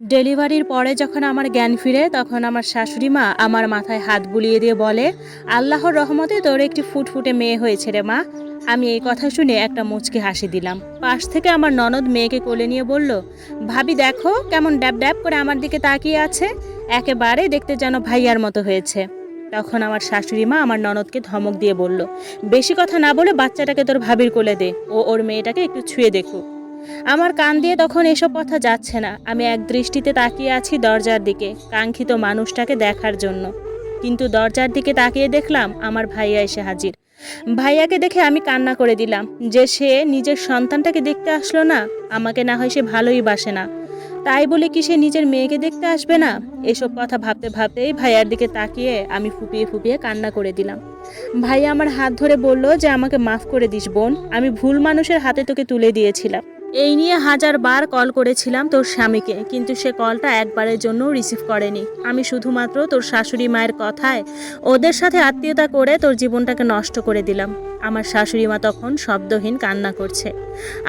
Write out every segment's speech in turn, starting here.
ডেলিভারির পরে যখন আমার জ্ঞান ফিরে, তখন আমার শাশুড়ি মা আমার মাথায় হাত বুলিয়ে দিয়ে বলে, আল্লাহর রহমতে তোর একটি ফুটফুটে মেয়ে হয়েছে রে মা। আমি এই কথা শুনে একটা মুচকি হাসি দিলাম। পাশ থেকে আমার ননদ মেয়েকে কোলে নিয়ে বলল, ভাবি দেখো কেমন ড্যাব ড্যাব করে আমার দিকে তাকিয়ে আছে, একেবারে দেখতে যেন ভাইয়ার মতো হয়েছে। তখন আমার শাশুড়ি মা আমার ননদকে ধমক দিয়ে বলল, বেশি কথা না বলে বাচ্চাটাকে তোর ভাবির কোলে দে, ও ওর মেয়েটাকে একটু ছুঁয়ে দেখুক আমার কান দিয়ে তখন এসব কথা যাচ্ছে না। আমি এক দৃষ্টিতে তাকিয়ে আছি দরজার দিকে, কাঙ্ক্ষিত মানুষটাকে দেখার জন্য। কিন্তু দরজার দিকে তাকিয়ে দেখলাম আমার ভাইয়া এসে হাজির। ভাইয়াকে দেখে আমি কান্না করে দিলাম যে সে নিজের সন্তানটাকে দেখতে আসলো না, আমাকে না হয় সে ভালোই বাসে না। তাই বলে কি সে নিজের মেয়েকে দেখতে আসবে না? এসব কথা ভাবতে ভাবতেই ভাইয়ার দিকে তাকিয়ে আমি ফুপিয়ে ফুপিয়ে কান্না করে দিলাম। ভাইয়া আমার হাত ধরে বলল যে আমাকে মাফ করে দিস বোন, আমি ভুল মানুষের হাতে তোকে তুলে দিয়েছিলাম। এই নিয়ে হাজার বার কল করেছিলাম তোর স্বামীকে, কিন্তু সে কলটা একবারের জন্য রিসিভ করেনি। আমি শুধুমাত্র তোর শাশুড়ি মায়ের কথায় ওদের সাথে আত্মীয়তা করে তোর জীবনটাকে নষ্ট করে দিলাম। আমার শাশুড়ি মা তখন শব্দহীন কান্না করছে।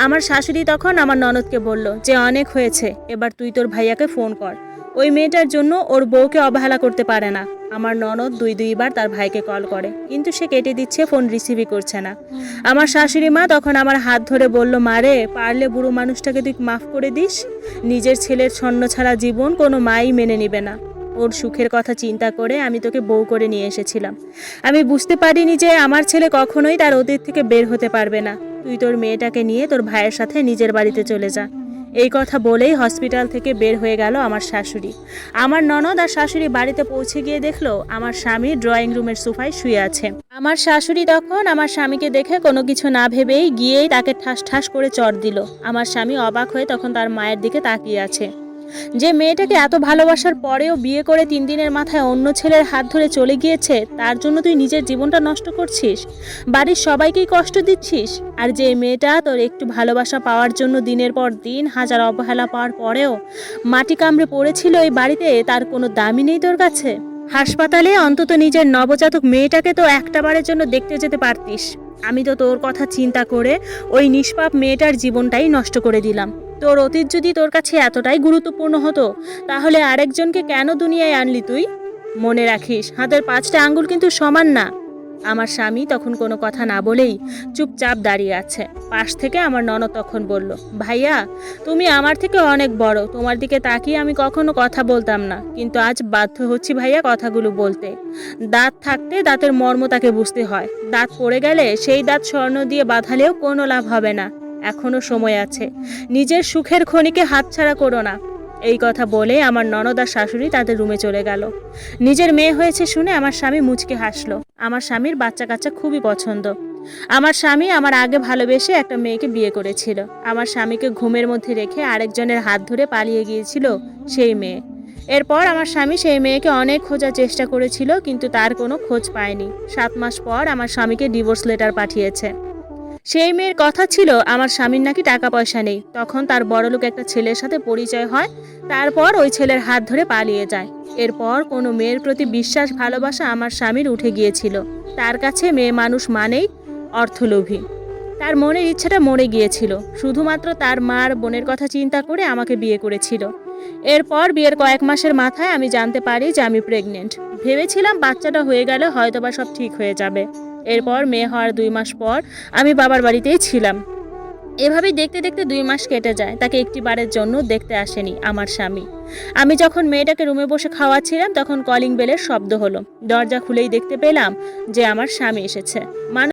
আমার শাশুড়ি তখন আমার ননদকে বলল, যে অনেক হয়েছে, এবার তুই তোর ভাইয়াকে ফোন কর। ওই মেয়েটার জন্য ওর বউকে অবহেলা করতে পারে না। আমার ননদ দুই দুইবার তার ভাইকে কল করে, কিন্তু সে কেটে দিচ্ছে, ফোন রিসিভই করছে না। আমার শাশুড়ি মা তখন আমার হাত ধরে বলল মারে পারলে বুড়ো মানুষটাকে তুই মাফ করে দিস। নিজের ছেলের ছন্ন ছাড়া জীবন কোনো মাই মেনে নেবে না। ওর সুখের কথা চিন্তা করে আমি তোকে বউ করে নিয়ে এসেছিলাম। আমি বুঝতে পারিনি যে আমার ছেলে কখনোই তার অতীত থেকে বের হতে পারবে না। তুই তোর মেয়েটাকে নিয়ে তোর ভাইয়ের সাথে নিজের বাড়িতে চলে যা। এই কথা বলেই হসপিটাল থেকে বের হয়ে গেল আমার শাশুড়ি। আমার ননদ আর শাশুড়ি বাড়িতে পৌঁছে গিয়ে দেখল আমার স্বামী ড্রয়িং রুমের সোফায় শুয়ে আছে। আমার শাশুড়ি তখন আমার স্বামীকে দেখে কোনো কিছু না ভেবেই গিয়েই তাকে ঠাস ঠাস করে চড় দিল। আমার স্বামী অবাক হয়ে তখন তার মায়ের দিকে তাকিয়ে আছে। যে মেয়েটাকে এত ভালোবাসার পরেও বিয়ে করে তিন দিনের মাথায় অন্য ছেলের হাত ধরে চলে গিয়েছে, তার জন্য তুই নিজের জীবনটা নষ্ট করছিস? বাড়ির সবাইকেই কষ্ট দিচ্ছিস? আর যে মেয়েটা তোর একটু ভালোবাসা পাওয়ার জন্য দিনের পর দিন হাজার অবহেলা পাওয়ার পরেও মাটি কামড়ে পড়েছিল এই বাড়িতে, তার কোনো দামই নেই তোর কাছে। হাসপাতালে অন্তত নিজের নবজাতক মেয়েটাকে তো একটা বারের জন্য দেখতে যেতে পারতিস। আমি তো তোর কথা চিন্তা করে ওই নিষ্পাপ মেয়েটার জীবনটাই নষ্ট করে দিলাম। তোর অতীত যদি তোর কাছে এতটাই গুরুত্বপূর্ণ হতো, তাহলে আরেকজনকে কেন দুনিয়ায় আনলি তুই? মনে রাখিস, হাতের পাঁচটা আঙ্গুল কিন্তু সমান না। আমার স্বামী তখন কোনো কথা না বলেই চুপচাপ দাঁড়িয়ে আছে। পাশ থেকে আমার ননদ তখন বলল, ভাইয়া, তুমি আমার থেকে অনেক বড়, তোমার দিকে তাকিয়ে আমি কখনো কথা বলতাম না। কিন্তু আজ বাধ্য হচ্ছি ভাইয়া কথাগুলো বলতে। দাঁত থাকতে দাঁতের মর্ম তাকে বুঝতে হয়। দাঁত পড়ে গেলে সেই দাঁত স্বর্ণ দিয়ে বাঁধালেও কোনো লাভ হবে না। এখনও সময় আছে। নিজের সুখের খনিকে হাতছাড়া করো না। এই কথা বলে আমার ননদ আর শাশুড়ি তাদের রুমে চলে গেল। নিজের মেয়ে হয়েছে শুনে আমার স্বামী মুচকে হাসলো। আমার স্বামীর বাচ্চা কাচ্চা খুবই পছন্দ। আমার স্বামী আমার আগে ভালোবেসে একটা মেয়েকে বিয়ে করেছিল। আমার স্বামীকে ঘুমের মধ্যে রেখে আরেকজনের হাত ধরে পালিয়ে গিয়েছিল সেই মেয়ে। এরপর আমার স্বামী সেই মেয়েকে অনেক খোঁজার চেষ্টা করেছিল, কিন্তু তার কোনো খোঁজ পায়নি। সাত মাস পর আমার স্বামীকে ডিভোর্স লেটার পাঠিয়েছে। সেই মেয়ের কথা ছিল, আমার স্বামীর নাকি টাকা পয়সা নেই। তখন তার বড়লোক একটা ছেলের সাথে পরিচয় হয়, তারপর ওই ছেলের হাত ধরে পালিয়ে যায়। এরপর কোনো মেয়ের প্রতি বিশ্বাস, ভালোবাসা আমার স্বামীর উঠে গিয়েছিল। তার কাছে মেয়ে মানুষ মানেই অর্থলোভী। তার মনের ইচ্ছাটা মরে গিয়েছিল। শুধুমাত্র তার মার বোনের কথা চিন্তা করে আমাকে বিয়ে করেছিল। এরপর বিয়ের কয়েক মাসের মাথায় আমি জানতে পারি যে আমি প্রেগনেন্ট ভেবেছিলাম বাচ্চাটা হয়ে গেলে হয়তোবা সব ঠিক হয়ে যাবে। এরপর মেয়ে হওয়ার দুই মাস পর আমি বাবার বাড়িতেই ছিলাম। এভাবেই দেখতে দেখতে দুই মাস কেটে যায়। তাকে একটি বারের জন্য দেখতে আসেনি আমার স্বামী। আমি যখন মেয়েটাকে রুমে বসে খাওয়াচ্ছিলাম, তখন কলিং বেলের শব্দ হলো। দরজা খুলেই দেখতে পেলাম যে আমার স্বামী এসেছে।